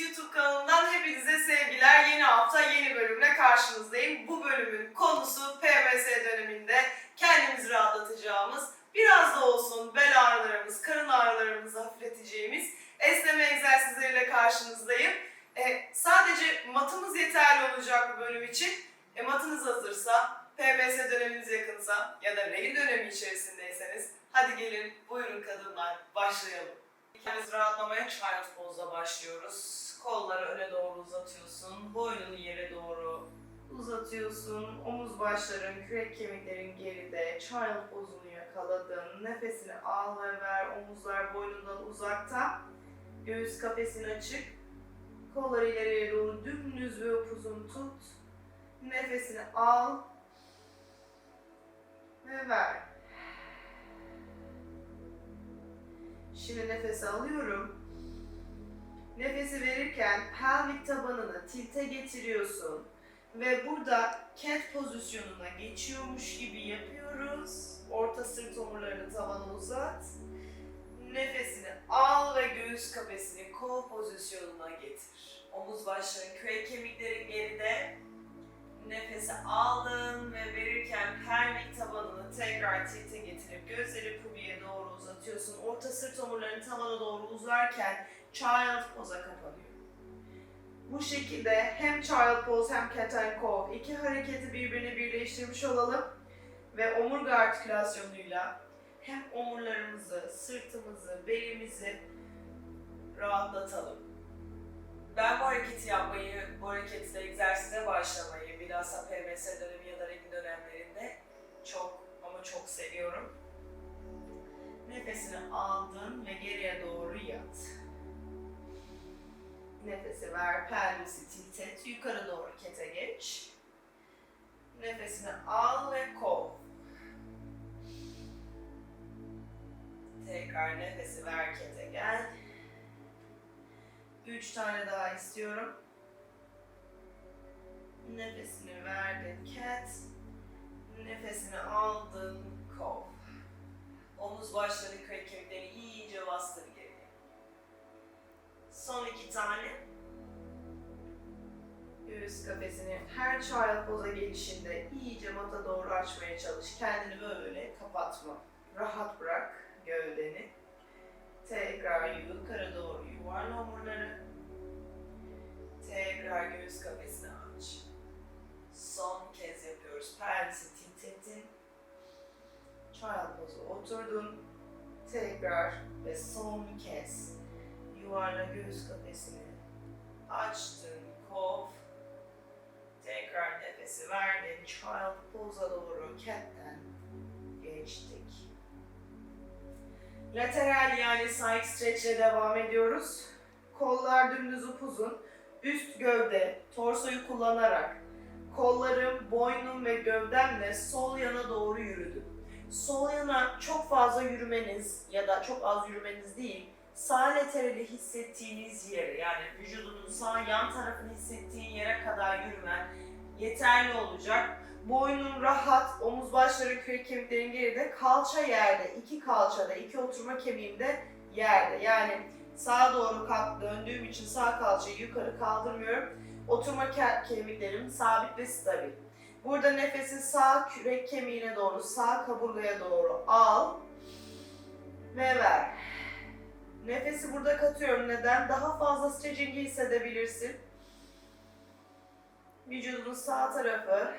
YouTube kanalından hepinize sevgiler. Yeni hafta yeni bölümle karşınızdayım. Bu bölümün konusu PMS döneminde kendimizi rahatlatacağımız, biraz da olsun bel ağrılarımız, karın ağrılarımızı hafifleteceğimiz esneme egzersizleriyle karşınızdayım. E, sadece matımız yeterli olacak bu bölüm için. E, matınız hazırsa, PMS döneminiz yakınsa ya da regl dönemi içerisindeyseniz hadi gelin buyurun kadınlar başlayalım. Kendimizi rahatlamaya child pose'la başlıyoruz. Kolları öne doğru uzatıyorsun. Boynunu yere doğru uzatıyorsun. Omuz başların, kürek kemiklerin geride. Child pose'unu yakaladın. Nefesini al ve ver. Omuzlar boynundan uzakta. Göğüs kafesin açık. Kolları ileriye doğru dümdüz ve upuzun tut. Nefesini al ve ver. Şimdi nefes alıyorum. Nefesi verirken pelvik tabanını tilte getiriyorsun. Ve burada cat pozisyonuna geçiyormuş gibi yapıyoruz. Orta sırt omurlarını tavana uzat. Nefesini al ve göğüs kafesini kol pozisyonuna getir. Omuz başların kürek kemiklerin geride. Nefesi aldın ve verirken pelvik tabanını tekrar tilte getirip gözleri pubiye doğru uzatıyorsun. Orta sırt omurlarını tavana doğru uzarken child pose'a kapanıyor. Bu şekilde hem child pose hem cat and cow iki hareketi birbirine birleştirmiş olalım ve omurga artikülasyonuyla hem omurlarımızı, sırtımızı, belimizi rahatlatalım. Ben bu hareketi yapmayı, bu hareketle egzersize başlamayı bilhassa PMS dönemi ya da regl dönemlerinde çok ama çok seviyorum. Nefesini aldın ve geriye doğru yat. Nefesi ver, pelvisi tilt yukarı doğru kete geç. Nefesini al ve kov. Tekrar nefesi ver, kete gel. Üç tane daha istiyorum. Nefesini verdin, cat. Nefesini aldın, kov. Omuz başları kürek kemiklerini iyice bastır geriye. Son iki tane. Göğüs kafesini her child poza gelişinde iyice mata doğru açmaya çalış. Kendini böyle kapatma. Rahat bırak gövdeni. Tekrar yukarı doğru yuvarla omurları. Tekrar göğüs kafesini aç. Oturdun. Tekrar ve son kez yuvarla göğüs kafesini. Açtın, kov. Tekrar nefesi verdin. Child poza doğru cat'ten geçtik. Lateral yani side stretch devam ediyoruz. Kollar dümdüz upuzun. Üst gövde, torsoyu kullanarak kollarım, boynum ve gövdemle sol yana doğru yürüdüm. Sol yana çok fazla yürümeniz ya da çok az yürümeniz değil, sağ laterali hissettiğiniz yere yani vücudunun sağ yan tarafını hissettiğin yere kadar yürümen yeterli olacak. Boynun rahat, omuz başları kürek kemiklerin geride, kalça yerde, iki kalçada, iki oturma kemiğimde yerde. Yani sağa doğru kalk döndüğüm için sağ kalçayı yukarı kaldırmıyorum. Oturma ke- kemiklerim sabit ve stabil. Burada nefesi sağ kürek kemiğine doğru, sağ kaburgaya doğru al ve ver. Nefesi burada katıyorum. Neden? Daha fazla stretching'i hissedebilirsin. Vücudun sağ tarafı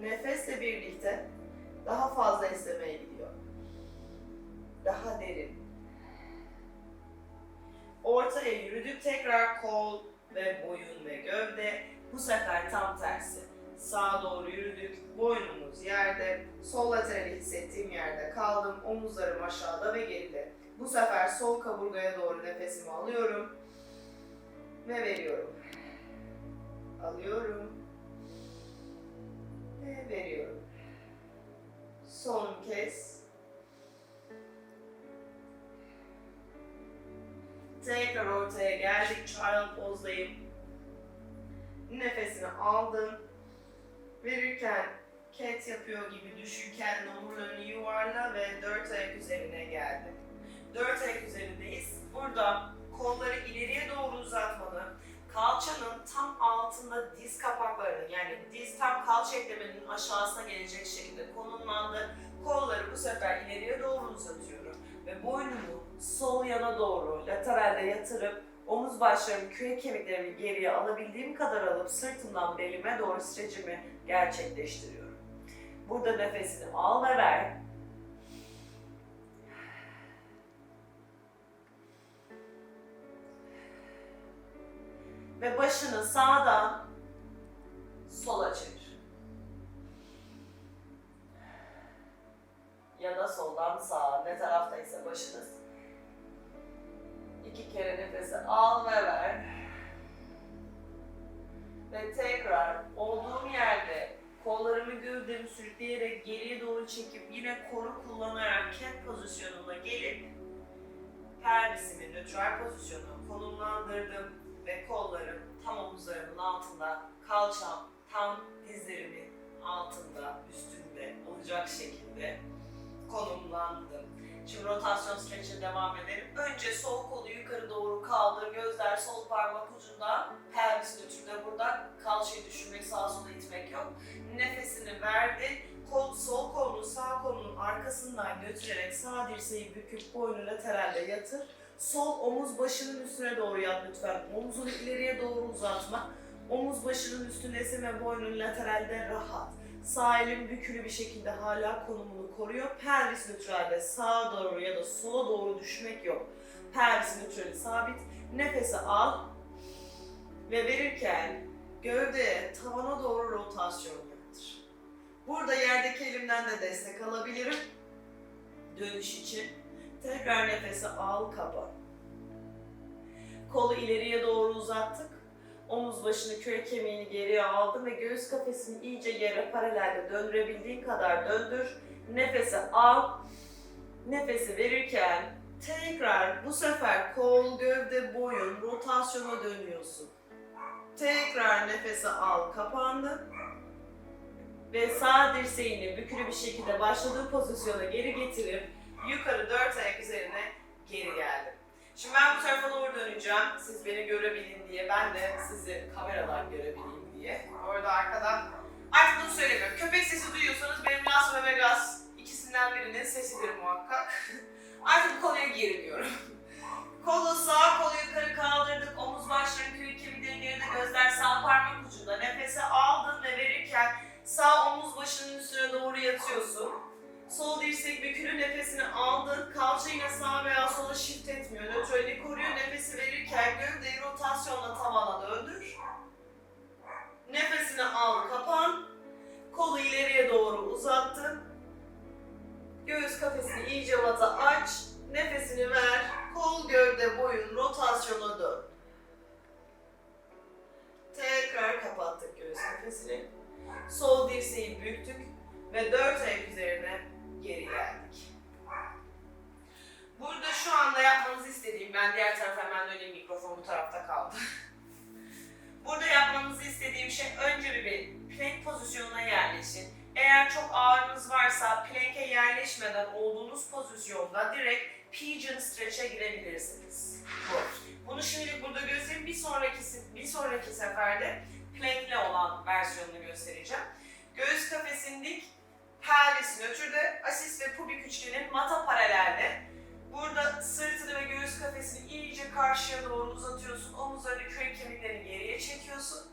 nefesle birlikte daha fazla esnemeye gidiyor. Daha derin. Ortaya yürüdük. Tekrar kol ve boyun ve gövde. Bu sefer tam tersi. Sağa doğru yürüdük. Boynumuz yerde. Sol laterali hissettiğim yerde kaldım. Omuzlarım aşağıda ve geride. Bu sefer sol kaburgaya doğru nefesimi alıyorum. Ve veriyorum. Alıyorum. Ve veriyorum. Son kez. Tekrar ortaya geldik. Child pose'dayım. Nefesini aldın. Verirken cat yapıyor gibi düşün. Kendi omurlarını yuvarla ve dört ayak üzerine geldin. Dört ayak üzerindeyiz. Burada kolları ileriye doğru uzatmanı, kalçanın tam altında diz kapaklarını yani diz tam kalça ekleminin aşağısına gelecek şekilde konumlandı. Kolları bu sefer ileriye doğru uzatıyorum ve boynumu sol yana doğru lateralde yatırıp omuz başlarımı, kürek kemiklerimi geriye alabildiğim kadar alıp sırtımdan belime doğru streçimi gerçekleştiriyorum. Burada nefesini al ve ver. Ve başını sağdan sola çevir. Ya da soldan sağa, ne taraftaysa başınız. İki kere nefesi al ve ver. Ve tekrar olduğum yerde kollarımı gövdemi sürükleyerek geriye doğru çekip yine koru kullanarak cat pozisyonuna gelip pelvisimi nötral pozisyonuna konumlandırdım ve kollarım tam omuzlarımın altında, kalçam tam dizlerimin altında, üstünde olacak şekilde konumlandım. Şimdi rotasyon stretch'e devam edelim. Önce sol kolu yukarı doğru kaldır, gözler sol parmak ucunda, pelvis nötrde burada, kalçayı düşürmek, sağa sola itmek yok. Nefesini verdi, kol, sol kolunu sağ kolunun arkasından götürerek sağ dirseği büküp boynu lateralde yatır. Sol omuz başının üstüne doğru yat lütfen. Omuzunu ileriye doğru uzatma. Omuz başının üstündesin ve boynun lateralde rahat. Sağ bükülü bir şekilde hala konumunu koruyor. Pelvis nötralde sağa doğru ya da sola doğru düşmek yok. Pelvis nötrali sabit. Nefesi al ve verirken gövdeye tavana doğru rotasyon yaptır. Burada yerdeki elimden de destek alabilirim. Dönüş için. Tekrar nefesi al kapa. Kolu ileriye doğru uzattık. Omuz başını kürek kemiğini geriye aldım ve göğüs kafesini iyice yere paralelde döndürebildiğin kadar döndür. Nefesi al. Nefesi verirken tekrar bu sefer kol, gövde, boyun rotasyona dönüyorsun. Tekrar nefesi al, kapandı. Ve sağ dirseğini bükülü bir şekilde başladığı pozisyona geri getirip yukarı dört ayak üzerine geri geldim. Şimdi ben bu tarafa doğru döneceğim. Siz beni görebilin diye. Ben de sizi kameradan görebileyim diye. Orada arkadan. Artık bunu söylemiyorum. Köpek sesi duyuyorsanız benim Las ve Vegas ikisinden birinin sesidir muhakkak. Artık bu konuya girmiyorum. Kolu sağ kolu yukarı kaldırdık. Omuz başları kürek kemikleri geride gözler sağ parmak ucunda. Nefesi aldın ve verirken sağ omuz başının üstüne doğru yatıyorsun. Sol dirsek bükülü nefesini aldın. Kalça yine sağa veya sola shift etmiyor. Nötralini koruyor. Nefesi verirken gövdeyi rotasyonla tavana döndür. Nefesini al, kapan. Kolu ileriye doğru uzattın. Göğüs kafesini iyice vata aç. Nefesini ver. Kol, gövde, boyun Bu. Bunu şimdilik burada göstereyim. Bir sonraki, bir sonraki seferde plank'le olan versiyonunu göstereceğim. Göğüs kafesini dik, pelvis nötrde, asis ve pubik üçgenin mata paralelde. Burada sırtını ve göğüs kafesini iyice karşıya doğru uzatıyorsun. Omuzlarını, kürek kemiklerini geriye çekiyorsun.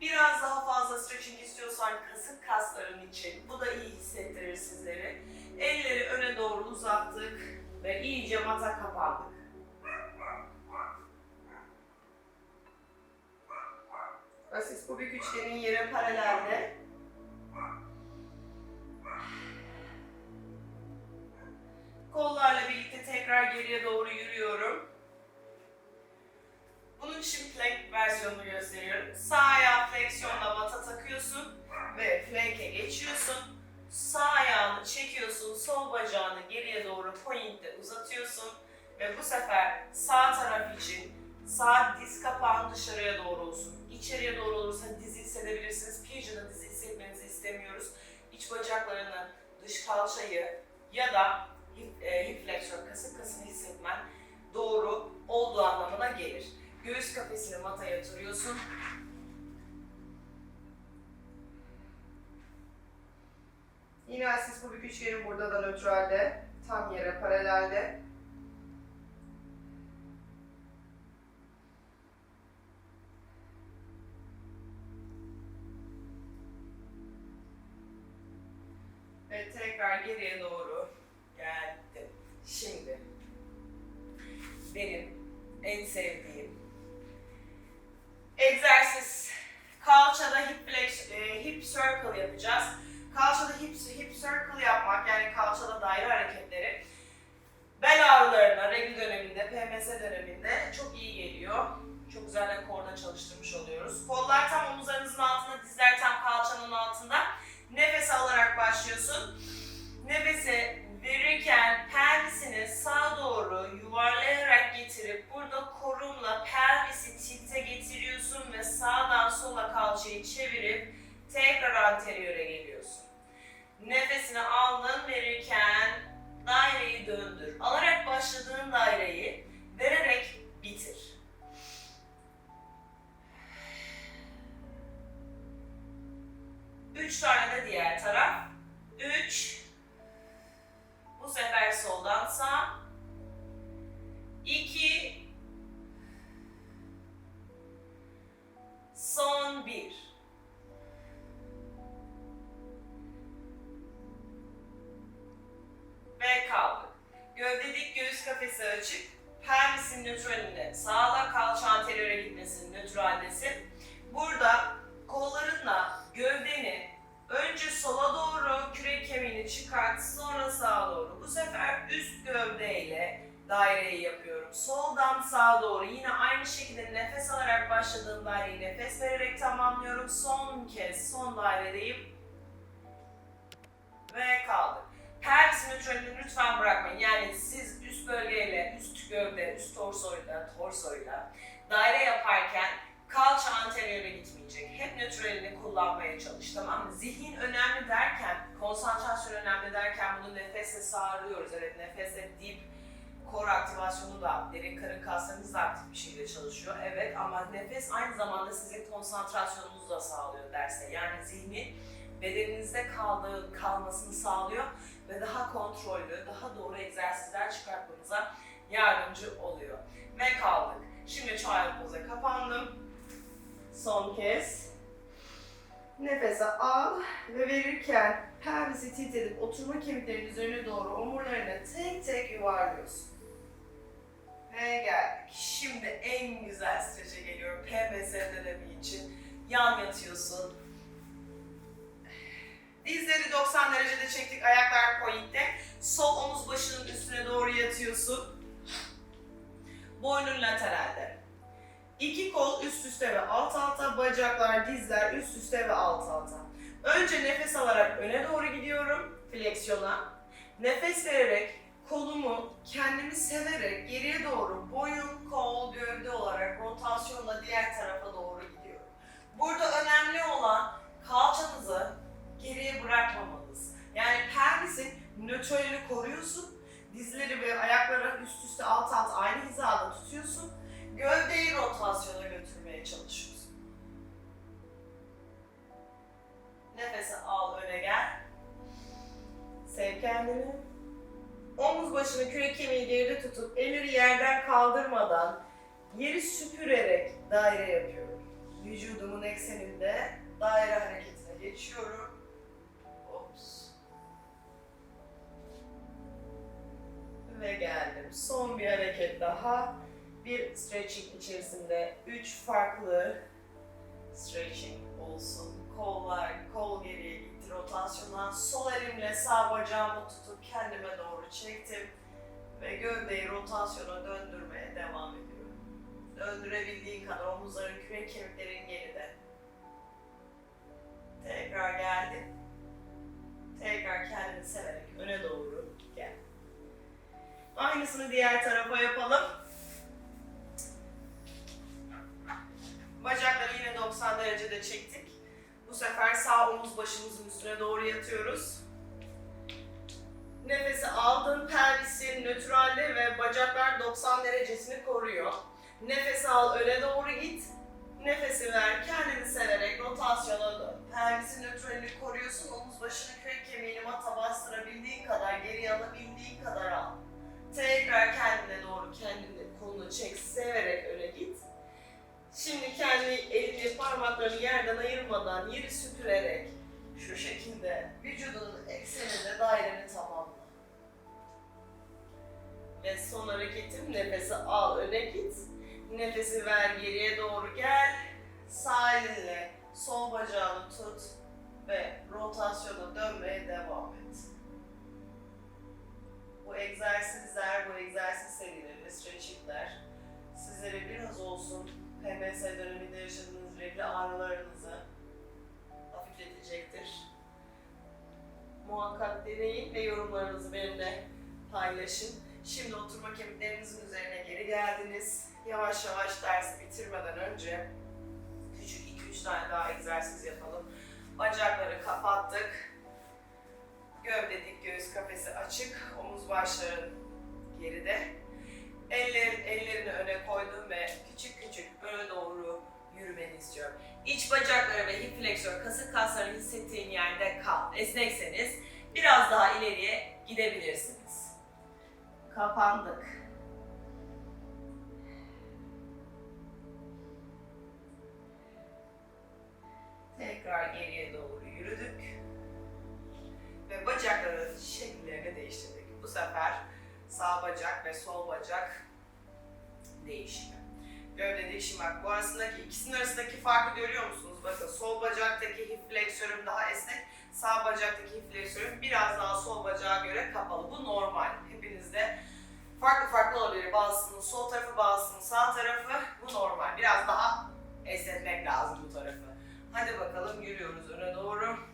Biraz daha fazla stretching istiyorsan kasık kasların için. Bu da iyi hissettirir sizleri. Elleri öne doğru uzattık ve iyice mata kapandık. Asis pubik üçgenin yere paralelde. Kollarla birlikte tekrar geriye doğru yürüyorum. Bunun için plank versiyonunu gösteriyorum. Sağ ayağı fleksiyonla mata takıyorsun ve flank'e geçiyorsun. Sağ ayağını çekiyorsun, sol bacağını geriye doğru pointle uzatıyorsun ve bu sefer sağ taraf için sağ diz kapağın dışarıya doğru olsun. İçeriye doğru olursa dizi hissedebilirsiniz. Pigeon'ı dizi hissetmenizi istemiyoruz. İç bacaklarını, dış kalçayı ya da hip, e, hip flexion, kasık kasını hissetmen doğru olduğu anlamına gelir. Göğüs kafesini mataya yatırıyorsun. Yine asis kubik üçgeni burada da nötralde. Tam yere paralelde. Circle yapacağız. Kalçada hip, hip circle yapmak yani kalçada daire hareketleri bel ağrılarına regl döneminde, PMS döneminde çok iyi geliyor. Çok güzel de korda çalıştırmış oluyoruz. Kollar tam omuzlarınızın altında, dizler tam kalçanın altında. Nefes alarak başlıyorsun. Nefesi verirken pelvisini sağa doğru yuvarlayarak getirip burada korumla pelvisi tilte getiriyorsun ve sağdan sola kalçayı çevirip tekrar anteriyöre geliyorsun. Nefesini aldın verirken anteriöre gitmesin, nötraldesin. Burada kollarınla gövdeni Önce sola doğru kürek kemiğini çıkart, sonra sağa doğru. Bu sefer üst gövdeyle daireyi yapıyorum. Soldan sağa doğru yine aynı şekilde nefes alarak başladığım daireyi nefes vererek tamamlıyorum. Son kez son dairedeyim. Ve kaldık. Pelvis nötralini lütfen bırakmayın. Yani siz üst bölgeyle, üst gövde, üst torsoyla, torsoyla daire yaparken kalça anteriöre gitmeyecek. Hep nötralini kullanmaya çalış tamam mı? Zihin önemli derken, konsantrasyon önemli derken bunu nefesle sağlıyoruz. Evet nefesle deep kor aktivasyonu da, derin karın kaslarınız da aktif bir şekilde çalışıyor. Evet ama nefes aynı zamanda sizin konsantrasyonunuzu da sağlıyor derste. Yani zihni bedeninizde kaldığı, kalmasını sağlıyor ve daha kontrollü, daha doğru egzersizler çıkartmanıza yardımcı oluyor. Ve kaldık. Şimdi child pose'a kapandım. Son kez. Nefese al ve verirken pelvisi tilt edip oturma kemiklerinin üzerine doğru omurlarını tek tek yuvarlıyorsun. Ve geldik. Şimdi en güzel strece geliyorum. PMS dönemi için. Yan yatıyorsun. Dizleri 90 derecede çektik. Ayaklar pointte. Sol omuz başının üstüne doğru yatıyorsun. Boynun lateralde. İki kol üst üste ve alt alta, bacaklar, dizler üst üste ve alt alta. Önce nefes alarak öne doğru gidiyorum, fleksiyona. Nefes vererek kolumu kendimi severek geriye doğru boyun, kol, gövde olarak rotasyonla diğer tarafa doğru gidiyorum. Ve geldim. Son bir hareket daha. Bir stretching içerisinde üç farklı stretching olsun. Kollar, kol geriye gitti rotasyona. Sol elimle sağ bacağımı tutup kendime doğru çektim. Ve gövdeyi rotasyona döndürmeye devam ediyorum. Döndürebildiğin kadar omuzların, kürek kemiklerin geride. Tekrar geldim. Tekrar kendini severek öne doğru gel. Aynısını diğer tarafa yapalım. Bacakları yine 90 derecede çektik. Bu sefer sağ omuz başımızın üstüne doğru yatıyoruz. Nefesi aldın, pelvisin nötralde ve bacaklar 90 derecesini koruyor. Nefes al, öne doğru git. Nefesi ver, kendini severek rotasyona dön. Pelvisin nötralini koruyorsun, omuz başını kök kemiğini mata bastırabildiğin kadar, geri alabildiğin kadar al. Tekrar kendine doğru, kendini kolunu çek, severek öne git. Şimdi kendi elini, parmaklarını yerden ayırmadan yeri süpürerek şu şekilde vücudunun ekseninde daireni tamamla. Ve son hareketim nefesi al öne git. Nefesi ver geriye doğru gel. Sağ elinle sol bacağını tut ve rotasyona dönmeye devam et. Bu egzersizler, bu egzersiz serileri, stretchingler sizlere biraz olsun PMS döneminde yaşadığınız regl ağrılarınızı hafifletecektir. Muhakkak deneyin ve yorumlarınızı benimle paylaşın. Şimdi oturma kemiklerinizin üzerine geri geldiniz. Yavaş yavaş dersi bitirmeden önce küçük 2-3 tane daha egzersiz yapalım. Bacakları kapattık. Gövde dik, göğüs kafesi açık, omuz başların geride. Eller, ellerini öne koydum ve küçük küçük öne doğru yürümeni istiyorum. İç bacakları ve hip fleksör kasık kaslarını hissettiğin yerde kal. Esnekseniz biraz daha ileriye gidebilirsiniz. Kapandık. Tekrar geriye doğru yürüdük. Bacakların şekillerini değiştirdik. Bu sefer sağ bacak ve sol bacak değişimi. Gövde dik bak bu arasındaki ikisinin arasındaki farkı görüyor musunuz? Bakın sol bacaktaki hip fleksörüm daha esnek, sağ bacaktaki hip fleksörüm biraz daha sol bacağa göre kapalı. Bu normal. Hepinizde farklı farklı olabilir. Bazısının sol tarafı, bazısının sağ tarafı. Bu normal. Biraz daha esnetmek lazım bu tarafı. Hadi bakalım yürüyoruz öne doğru.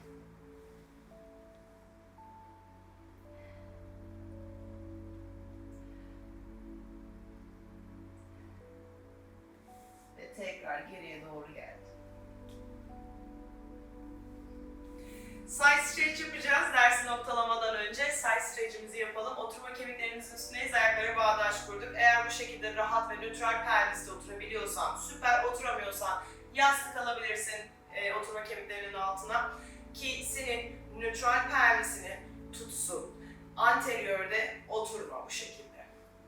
Side stretch yapacağız dersi noktalamadan önce. Side stretch'imizi yapalım. Oturma kemiklerimizin üstündeyiz. Ayakları bağdaş kurduk. Eğer bu şekilde rahat ve nötral pelviste oturabiliyorsan, süper oturamıyorsan yastık alabilirsin e, oturma kemiklerinin altına. Ki senin nötral pelvisini tutsun. Anteriörde oturma bu şekilde.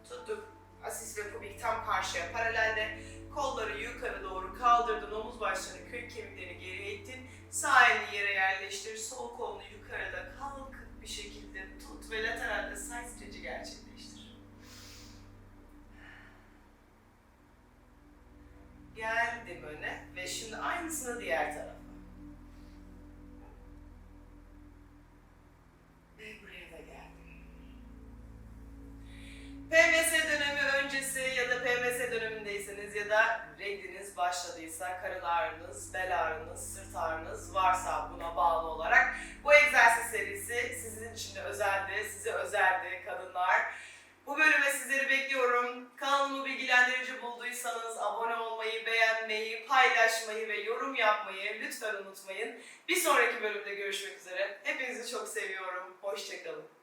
Tuttuk. Asis ve pubik tam karşıya paralelde. Kolları yukarı doğru kaldırdın, omuz başlarını, kök ittin. Sağ elini yere yerleştir, sol kolunu yukarıda kalkık bir şekilde tut ve lateralde side stretch'i gerçekleştir. Geldim öne ve şimdi aynısını diğer tarafa. Ağrınız, bel ağrınız, sırt ağrınız varsa buna bağlı olarak bu egzersiz serisi sizin için de özeldi, size özeldi kadınlar. Bu bölüme sizleri bekliyorum. Kanalımı bilgilendirici bulduysanız abone olmayı, beğenmeyi, paylaşmayı ve yorum yapmayı lütfen unutmayın. Bir sonraki bölümde görüşmek üzere. Hepinizi çok seviyorum. Hoşçakalın.